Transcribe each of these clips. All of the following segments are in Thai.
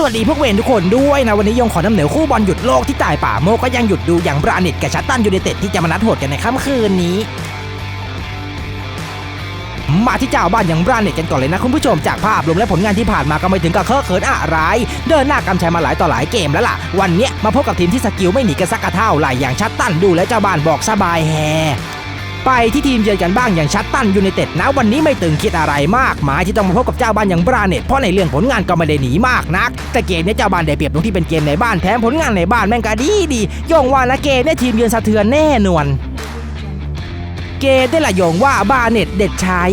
สวัสดีพวกเวนทุกคนด้วยนะ วันนี้ยงขอนำเหนือคู่บอลหยุดโลกที่ตายป่าโมก็ยังหยุดดูอย่างบราน็ตกับชัตตันยูไนเต็ดที่จะมานัดโหดกันในค่ำคืนนี้ มาที่เจ้าบ้านอย่างบราน็ตกันก่อนเลยนะคุณผู้ชมจากภาพรวมและผลงานที่ผ่านมาก็ไม่ถึงกับเคอะเขินอะไร เดินหน้ากำชัยมาหลายต่อหลายเกมแล้วล่ะ วันนี้มาพบกับทีมที่สกิลไม่หนีกันสักกระเท่าไหร่อย่างชัตตันดูแล้วเจ้าบ้านบอกสบายแฮ ไปที่ทีมเยือนกันบ้างอย่างชัตตันยูไนเต็ดนะวันนี้ไม่ตึงคิดอะไรมากมายที่ต้องมาพบกับเจ้าบ้านอย่างบราเน็ตเพราะในเรื่องผลงานก็ไม่ได้หนีมากนัก แต่เกมนี้เจ้าบ้านได้เปรียบตรงที่เป็นเกมในบ้านแถมผลงานในบ้านแม่งก็ดีดีโยงว่านะเกมในี่ยทีมเยือนสะเทือนแน่นอน เกมได้ละโยงว่าบาเน็ตเด็ดชัย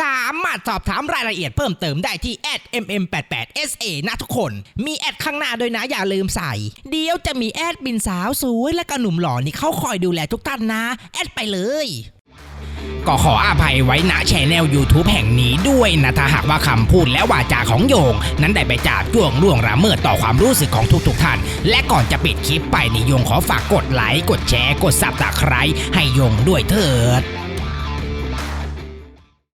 สามารถสอบถามรายละเอียดเพิ่มเติมได้ที่ @mm88sa นะทุกคน มีแอดข้างหน้าด้วยนะอย่าลืมใส่ เดี๋ยวจะมีแอดบินสาวสวยและก็หนุ่มหล่อนี่เขาคอยดูแลทุกท่านนะ แอดไปเลย ก็ขออภัยไว้ณแชนแนล YouTube แห่งนี้ด้วยนะ ถ้าหากว่าคำพูดและวาจาของโยง นั้นได้ไปจากจ่วงล่วงละเมิดต่อความรู้สึกของทุกๆท่าน และก่อนจะปิดคลิปไปนี่โยงขอฝากกดไลค์กดแชร์กดซับตะไคร้ให้โยงด้วยเถิด